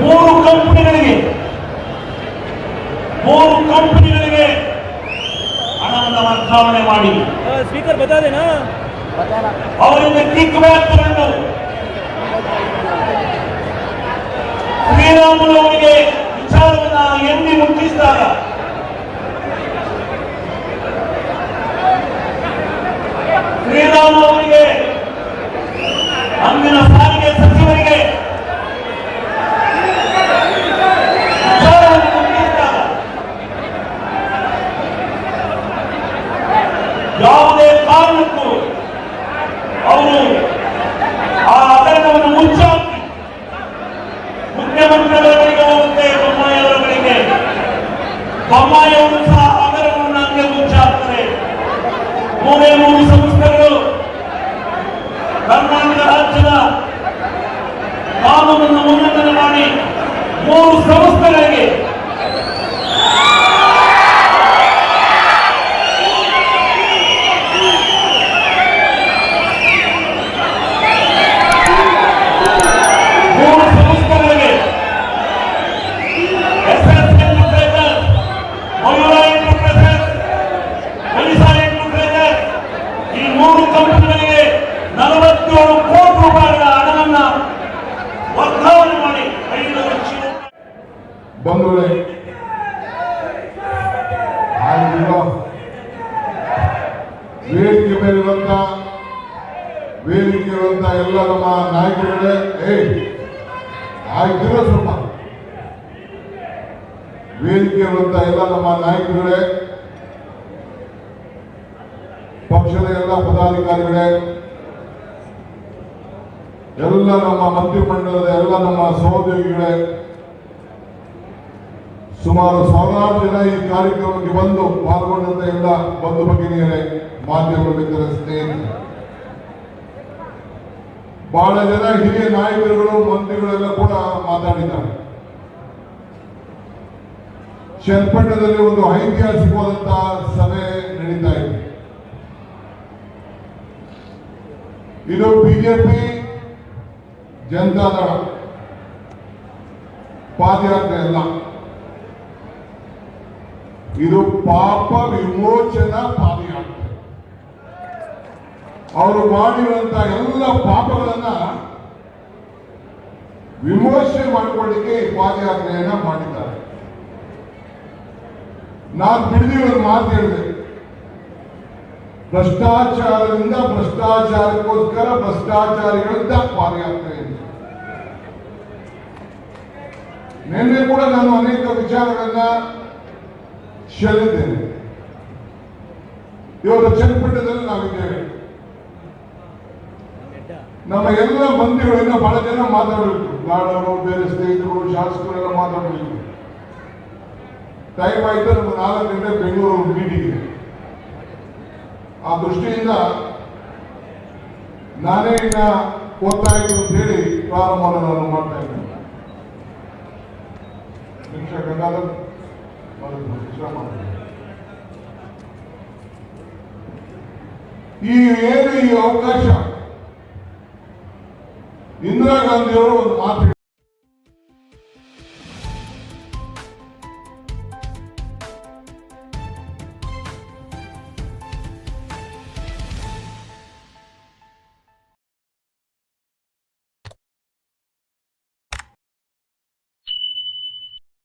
ಮೂರು ಕಂಪನಿಗಳಿಗೆ ಮೂರು ಕಂಪನಿಗಳಿಗೆ ಹಣವನ್ನು ವರ್ಗಾವಣೆ ಮಾಡಿ. ಸ್ಪೀಕರ್ ಬದಲೇನಾ ಅವರಿಂದ ಕಿಕ್ ಬ್ಯಾಕ್ ತಗೊಂಡು ಶ್ರೀರಾಮುಲು ಅವರಿಗೆ ವಿಚಾರವನ್ನು ಎಲ್ಲಿ ಮುಟ್ಟಿಸಿದಾಗ? ಶ್ರೀರಾಮುಲು బొమ్మాయిలు సహా అందరూ నన్ను ముంచాల్సిందే మూడే మూడు సంస్థలు కర్ణాటక రాజ్యದ బాబు ముందు ఉన్నతన వాడి మూడు సంస్థలకి ವೇದಿಕೆ ಮೇಲಿರುವಂತ ವೇದಿಕೆ ಇರುವಂತ ಎಲ್ಲ ನಮ್ಮ ನಾಯಕರುಗಳೇ, ಏ, ಆಗಿರೋ ಸ್ವಲ್ಪ. ವೇದಿಕೆ ಇರುವಂತ ಎಲ್ಲ ನಮ್ಮ ನಾಯಕರುಗಳೇ, ಪಕ್ಷದ ಎಲ್ಲ ಪದಾಧಿಕಾರಿಗಳೇ, ಎಲ್ಲ ನಮ್ಮ ಮಂತ್ರಿಮಂಡಲದ ಎಲ್ಲ ನಮ್ಮ ಸಹೋದ್ಯೋಗಿಗಳೇ ಸುಮಾರು ಸಾವಿರಾರು ಜನ ಈ ಕಾರ್ಯಕ್ರಮಕ್ಕೆ ಬಂದು ಪಾಲ್ಗೊಂಡಂತ ಎಲ್ಲ ಬಂದು ಬಗ್ಗೆ ಮಾಧ್ಯಮ ಮಿತ್ರ ಸ್ನೇಹಿತರೆ. ಬಹಳ ಜನ ಹಿರಿಯ ನಾಯಕರುಗಳು, ಮಂತ್ರಿಗಳೆಲ್ಲ ಕೂಡ ಮಾತಾಡಿದ್ದಾರೆ. ಚನ್ನಪಟ್ಟಣದಲ್ಲಿ ಒಂದು ಐತಿಹಾಸಿಕವಾದಂತಹ ಸಭೆ ನಡೀತಾ ಇದೆ. ಇದು ಬಿಜೆಪಿ ಜನತಾದಳ. ಪಾದಯಾತ್ರೆ ಅಲ್ಲ. ಇದು ಪಾಪ ವಿಮೋಚನಾ ಪಾದಯಾತ್ರೆ ಅವರು ಮಾಡಿರುವಂತ ಎಲ್ಲ ಪಾಪಗಳನ್ನ ವಿಮೋಚನೆ ಮಾಡಿಕೊಳ್ಳಿಕ್ಕೆ ಈ ಪಾದಯಾತ್ರೆಯನ್ನ ಮಾಡಿದ್ದಾರೆ. ನಾನು ಬಿಡದಿ ಒಂದು ಮಾತು ಹೇಳಿದೆ. ಭ್ರಷ್ಟಾಚಾರದಿಂದ ಭ್ರಷ್ಟಾಚಾರಕ್ಕೋಸ್ಕರ ಭ್ರಷ್ಟಾಚಾರಿಗಳಿಂದ ಪಾದಯಾತ್ರೆ ನಿನ್ನೆ ಕೂಡ ನಾನು ಅನೇಕ ವಿಚಾರಗಳನ್ನ ಚೆಲ್ಲಿದ್ದೇನೆ ಇವತ್ತು ಚನ್ನಪಟ್ಟಣದಲ್ಲಿ ನಾವಿದ್ದೇವೆ. ನಮ್ಮ ಎಲ್ಲ ಮಂತ್ರಿಗಳಿಂದ ಬಹಳ ಜನ ಮಾತಾಡಬೇಕು. ನಾಡವರು ಬೇರೆ ಸ್ನೇಹಿತರು, ಶಾಸಕರೆಲ್ಲ ಮಾತಾಡಬೇಕು. ಟೈಮ್ ಆಯ್ತು ನಮ್ಮ ನಾಲ್ಕು ಗಂಟೆ ಬೆಂಗಳೂರು ಮೀಟಿಂಗ್ ಆ ದೃಷ್ಟಿಯಿಂದ ನಾನೇ ಇನ್ನ ಗೊತ್ತಾಯ್ತು ಅಂತ ಹೇಳಿ ಪ್ರಾರಂಭವನ್ನು ನಾನು ಮಾಡ್ತಾ ಇದ್ದೇನೆ. ನಿಮಿಷ ಗಂಗಾಧರ್. ಮೊದಲು ವಿಶ್ರಾಮ ಮಾಡಿ. ಈ ಏನು ಈ ಅವಕಾಶ